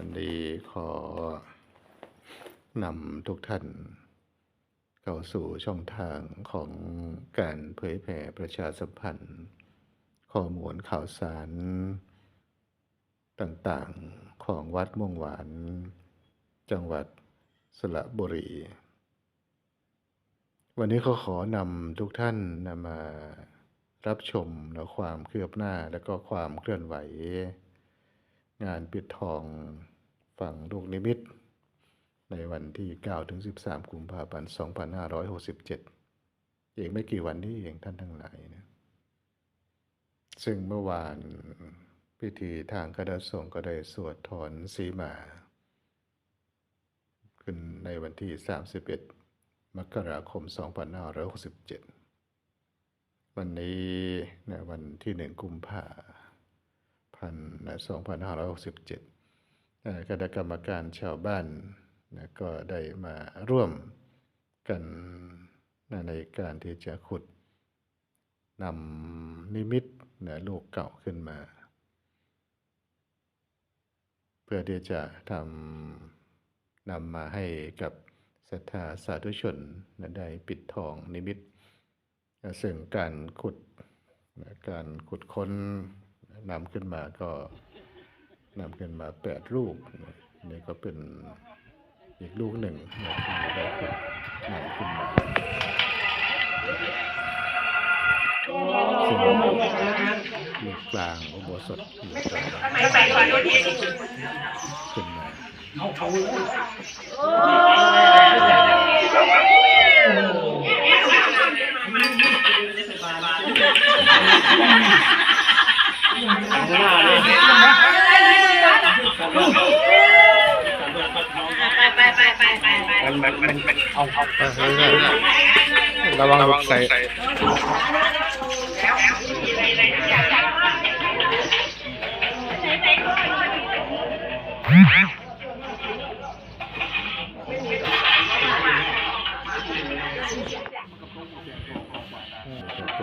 วันนี้ขอนำทุกท่าน เข้าสู่ช่องทางของการเผยแผ่ประชาสัมพันธ์ ข้อมูลข่าวสาร ต่างๆของวัดม่วงหวาน จังหวัดสระบุรี วันนี้เขาขอนำทุกท่านนำมารับชมและความเคลือบหน้าและก็ความเคลื่อนไหว งานปิดทองฝั่งลูกนิมิต ในวันที่ 9 ถึง 13 กุมภาพันธ์ 2567 อีกไม่กี่วันนี้เองท่านทั้งหลายนะซึ่งเมื่อวานพิธีทางคณะสงฆ์ก็ได้สวดถอนสีมา ขึ้นในวันที่ 31 มกราคม 2567 วันนี้นะวันที่1กุมภาพันธ์ นะ2567เอ่อคณะกรรมการชาวบ้านนะก็ได้มาร่วมกันนะในการที่จะขุดนำนิมิตนะลูกเก่าขึ้นมา เพื่อที่จะทำนำมาให้กับศรัทธาสาธุชนนะได้ปิดทองนิมิตนะซึ่งการขุดนะการขุดค้น นำขึ้นมาก็นำขึ้นมาแปดรูปนะนี่ก็เป็นอีกลูกหนึ่งนะที่ได้ขุดนำขึ้นมาซึ่งลูกกลางอุโบสถลูกกลางขึ้นมาไปไปไปไปไป มันมันมันมันเอาเอาระวังลูกใส่เป็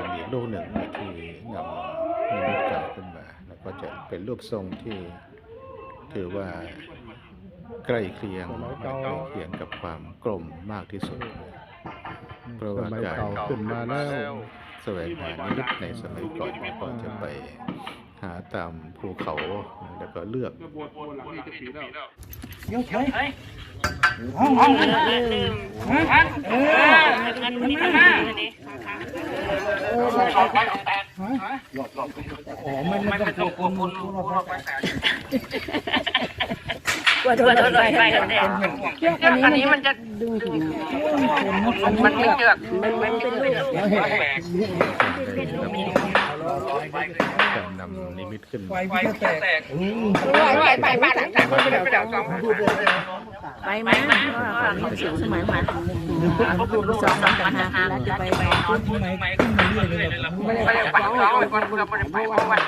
นอีกรูปหนึ่งนะที่นำนิมิตเก่าขึ้นมา แล้วก็จะเป็นรูปทรงที่ถือว่า ใกล้เคียงใกล้เคียงกับความกลมมากที่สุดนะเพราะว่าการสมัยเก่าขึ้นมาแล้วแสวงหานิมิตในสมัยก่อนเนี่ยก็จะไปหาตามภูเขาแล้วก็เลือกห้องห้องหนึ่งฮะเอออันนี้มาอันนี้อ๋อมันไม่ต้องกลัวคนรู้ว่ากลัวโดนโดนไฟกันเนี่ยเชือกอันนี้มันจะดึงถึง มันไม่เชือกมันไม่เป็นลูกการนำนิมิตขึ้นไฟมันจะแตกไปไปบ้านหลังจากนี้เดี๋ยวจะต้องไปไหมสมัยมาดูลูกสองต่างหากแล้วจะไปขึ้นที่ไหนขึ้นมาเรื่อยเลยเหรอไม่ได้ไปสองคนคนไปไปวัน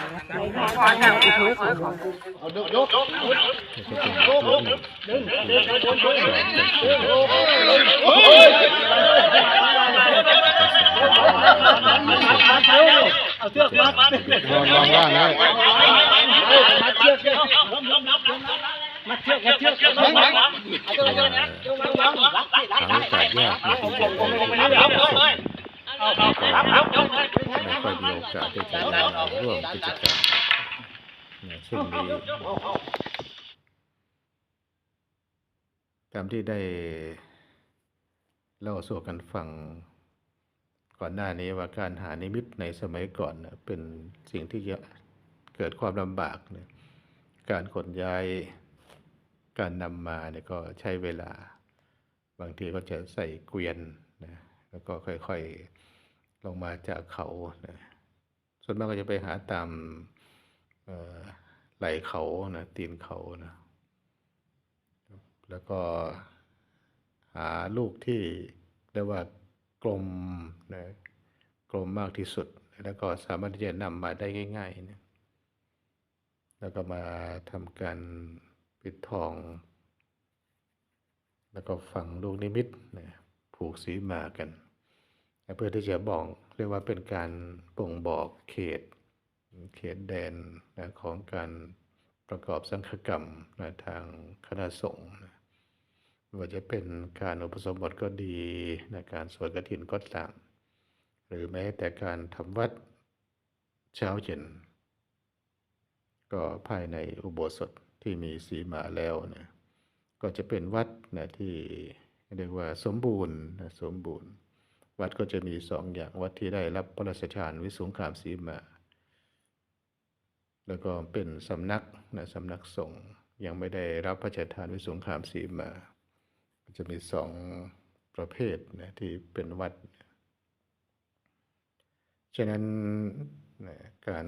ขอทางอุปถัมภ์แล้วก็เป็นรูปหนึ่งเอาเชือกมัดลองลองว่างนะมัดเชือกมัดเชือกมัดเชือกหาโอกาสยากนะที่จะได้ไม่ค่อยมีโอกาสได้จะได้ร่วมกิจกรรมในช่วงนี้ตามที่ได้ เล่าสู่กันฟังก่อนหน้านี้ว่าการหานิมิตในสมัยก่อนนะเป็นสิ่งที่เกิดความลำบากเนี่ยการขนย้ายการนำมาเนี่ยก็ใช้เวลา บางทีก็จะใส่เกวียนนะแล้วก็ค่อยๆลงมาจากเขานะส่วนมากก็จะไปหาตามไหล่เขานะตีนเขานะแล้วก็ หาลูกที่เรียกว่ากลมนะกลมมากที่สุด แล้วก็สามารถที่จะนำมาได้ง่ายๆนะแล้วก็มาทำการปิดทอง แล้วก็ฝังลูกนิมิตนะผูกสีมากันนะเพื่อที่จะบอกเรียกว่าเป็นการบ่งบอกเขต เขตแดนนะของการประกอบสังฆกรรมนะทางคณะสงฆ์ ว่าจะเป็นการอุปสมบทก็ดีนะการสวดกฐินก็ตามหรือแม้แต่การทำวัดเช้าเย็น ก็ภายในอุโบสถที่มีสีมาแล้วนะก็จะเป็นวัดนะที่เรียกว่าสมบูรณ์นะสมบูรณ์ วัดก็จะมีสองอย่างวัดที่ได้รับพระราชทานวิสุงขามสีมา แล้วก็เป็นสำนักนะสำนักสงฆ์ยังไม่ได้รับพระราชทานวิสุงขามสีมา จะมีสองประเภทนะที่เป็นวัด ฉะนั้นนะการ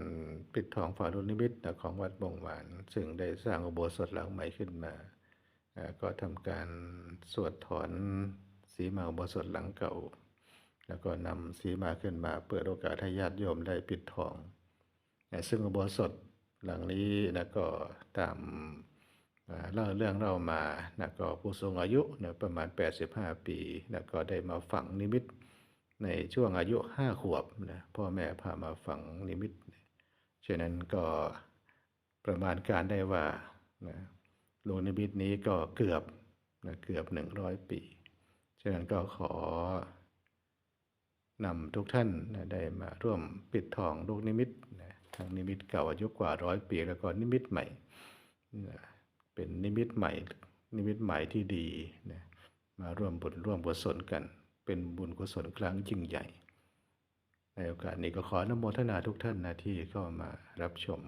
ปิดทองฝารุนิมิตนะของวัดบงหวาน ซึ่งได้สร้างอุโบสถหลังใหม่ขึ้นมาอ่าก็ทำการสวดถอนสีมาอุโบสถหลังเก่า แล้วก็นำสีมาขึ้นมา เปิดโอกาสให้ญาติโยมได้ปิดทองนะซึ่งอุโบสถหลังนี้นะก็ตาม เล่าเรื่องเรามานะก็ผู้สูงอายุนะประมาณ 85 ปีนะก็ได้มาฝังนิมิตในช่วงอายุห้าขวบนะพ่อแม่พามาฝังนิมิตฉะนั้นก็ประมาณการได้ว่านะโลงนิมิตนี้ก็เกือบนะเกือบหนึ่งร้อยปี ฉะนั้นก็ขอนำทุกท่านนะได้มาร่วมปิดทองลูกนิมิตนะทั้งนิมิตเก่าอายุกว่าร้อยปี แล้วก็นิมิตใหม่นะ เป็นนิมิตใหม่ นิมิตใหม่ที่ดีนะมาร่วมบุญร่วมกุศลกัน เป็นบุญกุศลครั้งยิ่งใหญ่ ในโอกาสนี้ก็ขออนุโมทนาทุกท่านนะที่เข้ามารับชม